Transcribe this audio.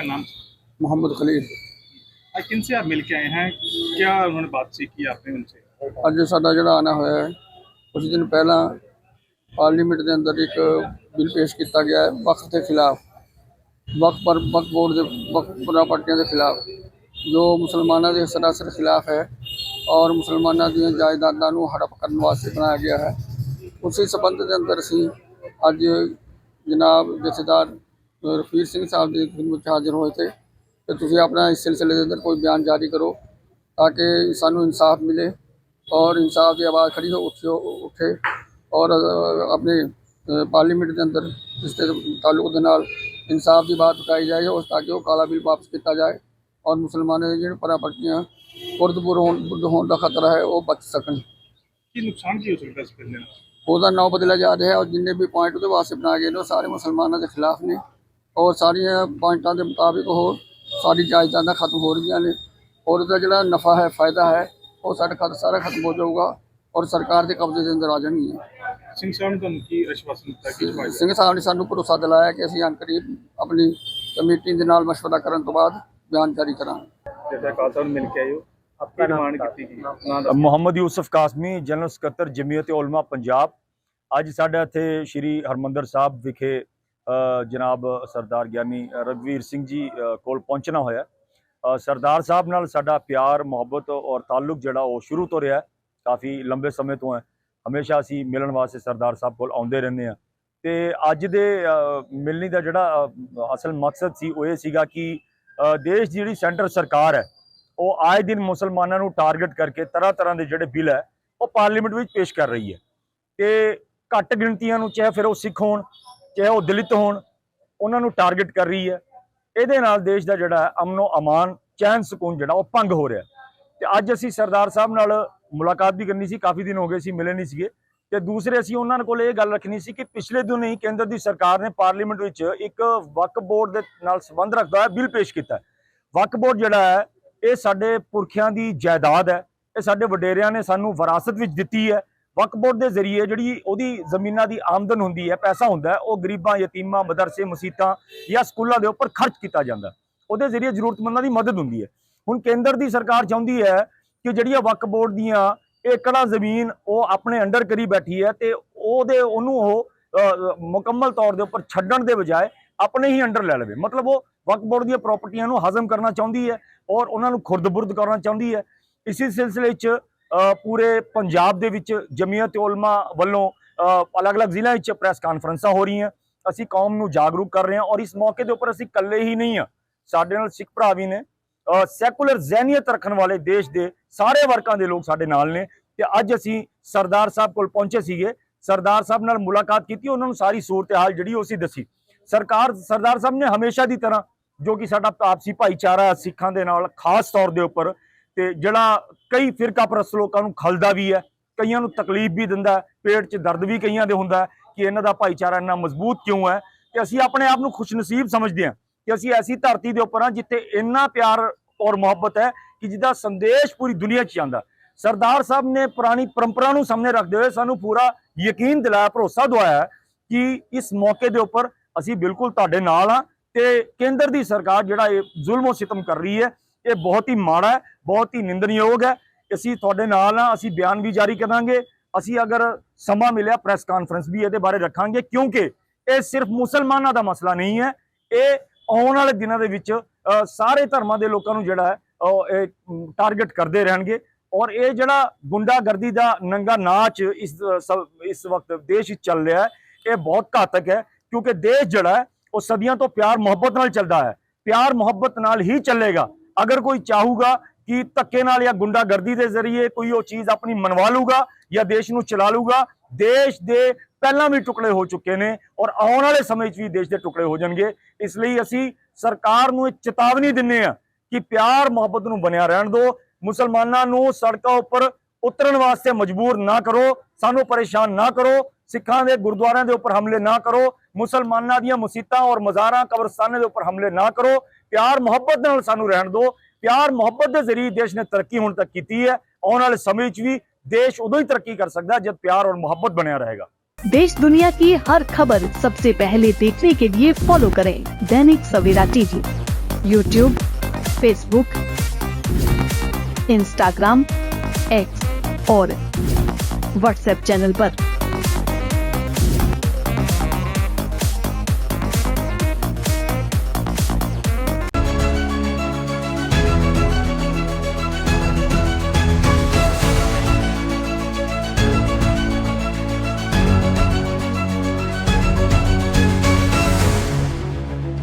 आपका नाम मोहम्मद खलील आज किन से आप मिल के आए हैं क्या उन्होंने बातचीत की आपने उनसे ਅੱਜ ਸਾਡਾ ਜਿਹੜਾ ਆਣਾ ਹੋਇਆ ਹੈ ਕੁਝ ਦਿਨ ਪਹਿਲਾਂ ਪਾਰਲੀਮੈਂਟ ਦੇ ਅੰਦਰ ਇੱਕ ਬਿੱਲ ਪੇਸ਼ ਕੀਤਾ ਗਿਆ ਹੈ ਵਕਫ ਦੇ ਖਿਲਾਫ ਵਕਫ ਪਰ ਵਕਫ ਬੋਰਡ ਦੇ ਵਕਫ ਪ੍ਰਾਪਰਟੀਆਂ ਦੇ ਖਿਲਾਫ ਜੋ ਮੁਸਲਮਾਨਾਂ ਦੇ ਸਰਾਸਰ ਖਿਲਾਫ ਹੈ ਔਰ ਮੁਸਲਮਾਨਾਂ ਦੀਆਂ ਜਾਇਦਾਦਾਂ ਨੂੰ ਹੜਪ ਕਰਨ ਵਾਸਤੇ ਬਣਾਇਆ ਗਿਆ ਹੈ ਉਸੇ ਸਬੰਧ ਦੇ ਅੰਦਰ ਅਸੀਂ ਅੱਜ ਜਨਾਬ ਜਥੇਦਾਰ ਅ, ਰਫੀਰ ਸਿੰਘ ਸਾਹਿਬ ਦੀ ਖਿਦਮਤ ਹਾਜ਼ਰ ਹੋਏ ਤੇ ਤੇ ਤੁਸੀਂ ਆਪਣਾ ਇਸ ਸਿਲਸਿਲੇ ਦੇ ਅੰਦਰ ਕੋਈ ਬਿਆਨ ਜਾਰੀ ਕਰੋ ਤਾਂ ਕਿ ਸਾਨੂੰ ਇਨਸਾਫ ਮਿਲੇ ਔਰ ਇਨਸਾਫ ਦੀ ਆਵਾਜ਼ ਖੜੀ ਹੋ ਉੱਠਿਓ ਉੱਠੇ ਔਰ ਆਪਣੇ ਪਾਰਲੀਮੈਂਟ ਦੇ ਅੰਦਰ ਇਸ ਦੇ ਤਾਲੁਕ ਦੇ ਨਾਲ ਇਨਸਾਫ ਦੀ ਬਾਤ ਉਠਾਈ ਜਾਏ ਉਸ ਤਾਂ ਕਿ ਉਹ ਕਾਲਾ ਬਿੱਲ ਵਾਪਸ ਕੀਤਾ ਜਾਏ ਔਰ ਮੁਸਲਮਾਨਾਂ ਦੇ ਜਿਹੜੇ ਪ੍ਰਾਪਰਟੀਆਂ ਪੁਰਦਪੁਰ ਹੋਣ ਦਾ ਖਤਰਾ ਹੈ ਉਹ ਬਚ ਸਕਣ। ਕੀ ਨੁਕਸਾਨ ਕੀ ਹੋ ਸਕਦਾ ਇਸ ਬਿੱਲ ਨਾਲ? ਉਹਦਾ ਨਾਂ ਬਦਲਿਆ ਜਾ ਰਿਹਾ ਔਰ ਜਿੰਨੇ ਵੀ ਪੁਆਇੰਟ ਉਹਦੇ ਵਾਸਤੇ ਬਣਾਏ ਗਏ ਨੇ ਸਾਰੇ ਮੁਸਲਮਾਨਾਂ ਦੇ ਖਿਲਾਫ ਨੇ। ਔਰ ਸਾਰੀਆਂ ਪੁਆਇੰਟਾਂ ਦੇ ਮੁਤਾਬਿਕ ਉਹ ਸਾਰੀ ਜਾਇਦਾਦਾਂ ਖਤਮ ਹੋ ਰਹੀਆਂ ਨੇ। ਔਰ ਉਹਦਾ ਜਿਹੜਾ ਨਫਾ ਹੈ ਫਾਇਦਾ ਹੈ ਉਹ ਸਾਡਾ ਖਤ ਸਾਰਾ ਖਤਮ ਹੋ ਜਾਊਗਾ ਔਰ ਸਰਕਾਰ ਦੇ ਕਬਜ਼ੇ ਦੇ ਅੰਦਰ ਆ ਜਾਣਗੀਆਂ। ਸਿੰਘ ਸਾਹਿਬ ਨੇ ਤੁਹਾਨੂੰ ਕੀ ਅਸ਼ਵਾਸਨ ਦਿੱਤਾ ਕਿ ਭਾਈ ਸਿੰਘ ਸਾਹਿਬ ਨੇ ਸਾਨੂੰ ਭਰੋਸਾ ਦਿਲਾਇਆ ਕਿ ਅਸੀਂ ਅਨਕਰੀਬ ਆਪਣੀ ਕਮੇਟੀ ਦੇ ਨਾਲ ਮਸ਼ਵਰਾ ਕਰਨ ਤੋਂ ਬਾਅਦ ਬਿਆਨ ਜਾਰੀ ਕਰਾਂਗੇ। ਜੈਸਾ ਕਾਲ ਮਿਲ ਕੇ ਆਇਓ। ਆਪਕੀ ਡਿਮਾਂਡ ਕੀਤੀ ਗਈ? ਨਾਂ। ਮੁਹੰਮਦ ਯੂਸਫ ਕਾਸਮੀ ਜਨਰਲ ਸਕੱਤਰ ਜਮੀਅਤ ਉਲਮਾ ਪੰਜਾਬ। ਅੱਜ ਸਾਡੇ ਇੱਥੇ ਸ਼੍ਰੀ ਹਰਮੰਦਰ ਸਾਹਿਬ ਵਿਖੇ ਜਨਾਬ ਸਰਦਾਰ ਗਿਆਨੀ ਰਗਵੀਰ ਸਿੰਘ ਜੀ ਕੋਲ ਪਹੁੰਚਣਾ ਹੋਇਆ। ਸਰਦਾਰ ਸਾਹਿਬ ਨਾਲ ਸਾਡਾ ਪਿਆਰ, ਮੁਹੱਬਤ ਔਰ ਤਾਲੁਕ ਜਿਹੜਾ ਉਹ ਸ਼ੁਰੂ ਤੋਂ ਰਿਹਾ ਕਾਫੀ ਲੰਬੇ ਸਮੇਂ ਤੋਂ ਹੈ। ਹਮੇਸ਼ਾ ਅਸੀਂ ਮਿਲਣ ਵਾਸਤੇ ਸਰਦਾਰ ਸਾਹਿਬ ਕੋਲ ਆਉਂਦੇ ਰਹਿੰਦੇ ਆ ਤੇ ਅੱਜ ਦੇ ਮਿਲਣੀ ਦਾ ਜਿਹੜਾ ਅਸਲ ਮਕਸਦ ਸੀ ਉਹ ਇਹ ਸੀਗਾ ਕਿ ਦੇਸ਼ ਦੀ ਜਿਹੜੀ ਸੈਂਟਰ ਸਰਕਾਰ ਹੈ, ਉਹ ਆਏ ਦਿਨ ਮੁਸਲਮਾਨਾਂ ਨੂੰ ਟਾਰਗੇਟ ਕਰਕੇ ਤਰ੍ਹਾਂ ਤਰ੍ਹਾਂ ਦੇ ਜਿਹੜੇ ਬਿੱਲ ਹੈ, ਉਹ ਪਾਰਲੀਮੈਂਟ ਵਿੱਚ ਪੇਸ਼ ਕਰ ਰਹੀ ਹੈ। ਤੇ ਘੱਟ ਗਿਣਤੀਆਂ ਨੂੰ ਚਾਹੇ ਫਿਰ ਉਹ ਸਿੱਖ ਹੋਣ ਚਾਹੇ ਉਹ ਦਲਿਤ ਹੋਣ, ਉਹਨਾਂ ਨੂੰ ਟਾਰਗੇਟ ਕਰ ਰਹੀ ਹੈ। ਇਹਦੇ ਨਾਲ ਦੇਸ਼ ਦਾ ਜਿਹੜਾ ਅਮਨੋ ਅਮਾਨ, ਚੈਨ ਸਕੂਨ ਜਿਹੜਾ, ਉਹ ਭੰਗ ਹੋ ਰਿਹਾ ਤੇ ਅੱਜ ਅਸੀਂ ਸਰਦਾਰ ਸਾਹਿਬ ਨਾਲ ਮੁਲਾਕਾਤ ਵੀ ਕਰਨੀ ਸੀ, ਕਾਫੀ ਦਿਨ ਹੋ ਗਏ ਸੀ, ਮਿਲੇ ਨਹੀਂ ਸੀਗੇ। ਤੇ ਦੂਸਰੇ ਅਸੀਂ ਉਹਨਾਂ ਕੋਲ ਇਹ ਗੱਲ ਰੱਖਣੀ ਸੀ ਕਿ ਪਿਛਲੇ ਦਿਨ ਹੀ ਕੇਂਦਰ ਦੀ ਸਰਕਾਰ ਨੇ ਪਾਰਲੀਮੈਂਟ ਵਿੱਚ ਇੱਕ ਵਕਫ ਬੋਰਡ ਦੇ ਨਾਲ ਸੰਬੰਧ ਰੱਖਦਾ ਹੋਇਆ ਬਿੱਲ ਪੇਸ਼ ਕੀਤਾ ਹੈ। ਵਕਫ ਬੋਰਡ ਜਿਹੜਾ ਹੈ, ਇਹ ਸਾਡੇ ਪੁਰਖਿਆਂ ਦੀ ਜਾਇਦਾਦ ਹੈ। ਇਹ ਸਾਡੇ ਵਡੇਰਿਆਂ ਨੇ ਸਾਨੂੰ ਵਿਰਾਸਤ ਵਿੱਚ ਦਿੱਤੀ ਹੈ। ਵਕਫ ਬੋਰਡ ਦੇ ਜ਼ਰੀਏ ਜਿਹੜੀ ਉਹਦੀ ਜ਼ਮੀਨਾਂ ਦੀ ਆਮਦਨ ਹੁੰਦੀ ਹੈ, ਪੈਸਾ ਹੁੰਦਾ ਉਹ ਗਰੀਬਾਂ, ਯਤੀਮਾਂ, ਮਦਰਸੇ, ਮਸੀਤਾਂ ਜਾਂ ਸਕੂਲਾਂ ਦੇ ਉੱਪਰ ਖਰਚ ਕੀਤਾ ਜਾਂਦਾ ਉਹਦੇ ਜ਼ਰੀਏ ਜ਼ਰੂਰਤਮੰਦਾਂ ਦੀ ਮਦਦ ਹੁੰਦੀ ਹੈ। ਹੁਣ ਕੇਂਦਰ ਦੀ ਸਰਕਾਰ ਚਾਹੁੰਦੀ ਹੈ ਕਿ ਜਿਹੜੀਆਂ ਵਕਫ ਬੋਰਡ ਦੀਆਂ ਏਕੜਾਂ ਜ਼ਮੀਨ ਉਹ ਆਪਣੇ ਅੰਡਰ ਕਰੀ ਬੈਠੀ ਹੈ ਤੇ ਉਹਦੇ, ਉਹਨੂੰ ਉਹ ਮੁਕੰਮਲ ਤੌਰ ਦੇ ਉੱਪਰ ਛੱਡਣ ਦੇ ਬਜਾਏ ਆਪਣੇ ਹੀ ਅੰਡਰ ਲੈ ਲਵੇ। ਮਤਲਬ ਉਹ ਵਕਫ ਬੋਰਡ ਦੀਆਂ ਪ੍ਰਾਪਰਟੀਆਂ ਨੂੰ ਹਜ਼ਮ ਕਰਨਾ ਚਾਹੁੰਦੀ ਹੈ ਔਰ ਉਹਨਾਂ ਨੂੰ ਖੁਰਦ-ਬੁਰਦ ਕਰਨਾ ਚਾਹੁੰਦੀ ਹੈ। ਇਸੇ ਸਿਲਸਿਲੇ 'ਚ ਪੂਰੇ ਪੰਜਾਬ ਦੇ ਵਿੱਚ ਜਮੀਅਤ ਉਲਮਾ ਵੱਲੋਂ ਅਲੱਗ-ਅਲੱਗ ਜ਼ਿਲ੍ਹਿਆਂ ਵਿੱਚ ਪ੍ਰੈਸ ਕਾਨਫਰੰਸਾਂ ਹੋ ਰਹੀਆਂ। ਅਸੀਂ ਕੌਮ ਨੂੰ ਜਾਗਰੂਕ ਕਰ ਰਹੇ ਹਾਂ ਔਰ ਇਸ ਮੌਕੇ ਦੇ ਉੱਪਰ ਅਸੀਂ ਇਕੱਲੇ ਹੀ ਨਹੀਂ ਹਾਂ। ਸਾਡੇ ਨਾਲ ਸਿੱਖ ਭਰਾ ਵੀ ਨੇ। ਸੈਕੂਲਰ ਜ਼ਹਿਨੀਅਤ ਰੱਖਣ ਵਾਲੇ ਦੇਸ਼ ਦੇ ਸਾਰੇ ਵਰਗਾਂ ਦੇ ਲੋਕ ਸਾਡੇ ਨਾਲ ਨੇ। ਤੇ ਅੱਜ ਅਸੀਂ ਸਰਦਾਰ ਸਾਹਿਬ ਕੋਲ ਪਹੁੰਚੇ ਸੀਗੇ। ਸਰਦਾਰ ਸਾਹਿਬ ਨਾਲ ਮੁਲਾਕਾਤ ਕੀਤੀ, ਉਹਨਾਂ ਨੂੰ ਸਾਰੀ ਸੂਰਤ-ਹਾਲ ਜਿਹੜੀ ਉਹ ਅਸੀਂ ਦੱਸੀ। ਸਰਕਾਰ, ਸਰਦਾਰ ਸਾਹਿਬ ਨੇ ਹਮੇਸ਼ਾ ਦੀ ਤਰ੍ਹਾਂ ਜੋ ਕਿ ਸਾਡਾ ਆਪਸੀ ਭਾਈਚਾਰਾ ਸਿੱਖਾਂ ਦੇ ਨਾਲ ਖਾਸ ਤੌਰ ਦੇ ਉੱਪਰ ਤੇ ਜਿਹੜਾ ਕਈ ਫਿਰਕਾ ਪ੍ਰਸਤ ਲੋਕਾਂ ਨੂੰ ਖਲਦਾ ਵੀ ਹੈ, ਕਈਆਂ ਨੂੰ ਤਕਲੀਫ ਵੀ ਦਿੰਦਾ ਪੇਟ 'ਚ ਦਰਦ ਵੀ ਕਈਆਂ ਦੇ ਹੁੰਦਾ ਕਿ ਇਹਨਾਂ ਦਾ ਭਾਈਚਾਰਾ ਇੰਨਾ ਮਜ਼ਬੂਤ ਕਿਉਂ ਹੈ ਕਿ ਅਸੀਂ ਆਪਣੇ ਆਪ ਨੂੰ ਖੁਸ਼ਨਸੀਬ ਸਮਝਦੇ ਹਾਂ ਕਿ ਅਸੀਂ ਐਸੀ ਧਰਤੀ ਦੇ ਉੱਪਰ ਹਾਂ ਜਿੱਥੇ ਇੰਨਾ ਪਿਆਰ ਔਰ ਮੁਹੱਬਤ ਹੈ ਕਿ ਜਿਹਦਾ ਸੰਦੇਸ਼ ਪੂਰੀ ਦੁਨੀਆ 'ਚ ਜਾਂਦਾ। ਸਰਦਾਰ ਸਾਹਿਬ ਨੇ ਪੁਰਾਣੀ ਪਰੰਪਰਾ ਨੂੰ ਸਾਹਮਣੇ ਰੱਖਦੇ ਹੋਏ ਸਾਨੂੰ ਪੂਰਾ ਯਕੀਨ ਦਿਲਾਇਆ, ਭਰੋਸਾ ਦਵਾਇਆ ਕਿ ਇਸ ਮੌਕੇ ਦੇ ਉੱਪਰ ਅਸੀਂ ਬਿਲਕੁਲ ਤੁਹਾਡੇ ਨਾਲ ਹਾਂ ਤੇ ਕੇਂਦਰ ਦੀ ਸਰਕਾਰ ਜਿਹੜਾ ਇਹ ਜ਼ੁਲਮ ਸਿਤਮ ਕਰ ਰਹੀ ਹੈ ਇਹ ਬਹੁਤ ਹੀ ਮਾੜਾ ਹੈ, ਬਹੁਤ ਹੀ ਨਿੰਦਣਯੋਗ ਹੈ। ਅਸੀਂ ਤੁਹਾਡੇ ਨਾਲ ਹਾਂ, ਅਸੀਂ ਬਿਆਨ ਵੀ ਜਾਰੀ ਕਰਾਂਗੇ। ਅਸੀਂ ਅਗਰ ਸਮਾਂ ਮਿਲਿਆ ਪ੍ਰੈਸ ਕਾਨਫਰੰਸ ਵੀ ਇਹਦੇ ਬਾਰੇ ਰੱਖਾਂਗੇ, ਕਿਉਂਕਿ ਇਹ ਸਿਰਫ ਮੁਸਲਮਾਨਾਂ ਦਾ ਮਸਲਾ ਨਹੀਂ ਹੈ। ਇਹ ਆਉਣ ਵਾਲੇ ਦਿਨਾਂ ਦੇ ਵਿੱਚ ਸਾਰੇ ਧਰਮਾਂ ਦੇ ਲੋਕਾਂ ਨੂੰ ਜਿਹੜਾ ਹੈ, ਉਹ ਇਹ ਟਾਰਗੇਟ ਕਰਦੇ ਰਹਿਣਗੇ। ਔਰ ਇਹ ਜਿਹੜਾ ਗੁੰਡਾਗਰਦੀ ਦਾ ਨੰਗਾ ਨਾਚ ਇਸ ਇਸ ਵਕਤ ਦੇਸ਼ ਵਿੱਚ ਚੱਲ ਰਿਹਾ ਹੈ, ਇਹ ਬਹੁਤ ਘਾਤਕ ਹੈ। ਕਿਉਂਕਿ ਦੇਸ਼ ਜਿਹੜਾ ਹੈ, ਉਹ ਸਦੀਆਂ ਤੋਂ ਪਿਆਰ ਮੁਹੱਬਤ ਨਾਲ ਚੱਲਦਾ ਹੈ। ਪਿਆਰ ਮੁਹੱਬਤ ਨਾਲ ਹੀ ਚੱਲੇਗਾ। ਅਗਰ ਕੋਈ ਚਾਹੂਗਾ ਕਿ ਧੱਕੇ ਨਾਲ ਜਾਂ ਗੁੰਡਾਗਰਦੀ ਦੇ ਜ਼ਰੀਏ ਕੋਈ ਉਹ ਚੀਜ਼ ਆਪਣੀ ਮਨਵਾ ਲੂਗਾ ਜਾਂ ਦੇਸ਼ ਨੂੰ ਚਲਾ ਲੂਗਾ, ਦੇਸ਼ ਦੇ ਪਹਿਲਾਂ ਵੀ ਟੁਕੜੇ ਹੋ ਚੁੱਕੇ ਨੇ ਔਰ ਆਉਣ ਵਾਲੇ ਸਮੇਂ 'ਚ ਵੀ ਦੇਸ਼ ਦੇ ਟੁਕੜੇ ਹੋ ਜਾਣਗੇ। ਇਸ ਲਈ ਅਸੀਂ ਸਰਕਾਰ ਨੂੰ ਇਹ ਚੇਤਾਵਨੀ ਦਿੰਨੇ ਆ ਕਿ ਪਿਆਰ, ਮੁਹੱਬਤ ਨੂੰ ਬਣਿਆ ਰਹਿਣ ਦਿਓ। ਮੁਸਲਮਾਨਾਂ ਨੂੰ ਸੜਕਾਂ ਉੱਪਰ ਉਤਰਨ ਵਾਸਤੇ ਮਜਬੂਰ ਨਾ ਕਰੋ, ਸਾਨੂੰ ਪਰੇਸ਼ਾਨ ਨਾ ਕਰੋ, ਸਿੱਖਾਂ ਦੇ ਗੁਰਦੁਆਰਿਆਂ ਦੇ ਉੱਪਰ ਹਮਲੇ ਨਾ ਕਰੋ। ਮੁਸਲਮਾਨਾਂ ਦੀਆਂ ਮਸਜਿਦਾਂ ਔਰ ਮਜ਼ਾਰਾਂ ਕਬਰਸਤਾਨਾਂ ਦੇ ਉੱਪਰ ਹਮਲੇ ਨਾ ਕਰੋ ਪਿਆਰ ਮੁਹੱਬਤ ਨਾਲ ਸਾਨੂੰ ਰਹਿਣ ਦਿਓ ਪਿਆਰ ਮੁਹੱਬਤ ਦੇ ਜ਼ਰੀਏ ਦੇਸ਼ ਨੇ ਤਰੱਕੀ ਹੁਣ ਤੱਕ ਕੀਤੀ ਹੈ ਆਉਣ ਵਾਲੇ ਸਮੇਂ 'ਚ ਵੀ ਦੇਸ਼ ਉਦੋਂ ਹੀ ਤਰੱਕੀ ਕਰ ਸਕਦਾ ਹੈ ਜਦ ਪਿਆਰ ਔਰ ਮੁਹੱਬਤ ਬਣਿਆ रहेगा देश दुनिया की हर खबर सबसे पहले देखने के लिए फॉलो करें Dainik Savera TV YouTube Facebook Instagram X और व्हाट्सएप चैनल पर।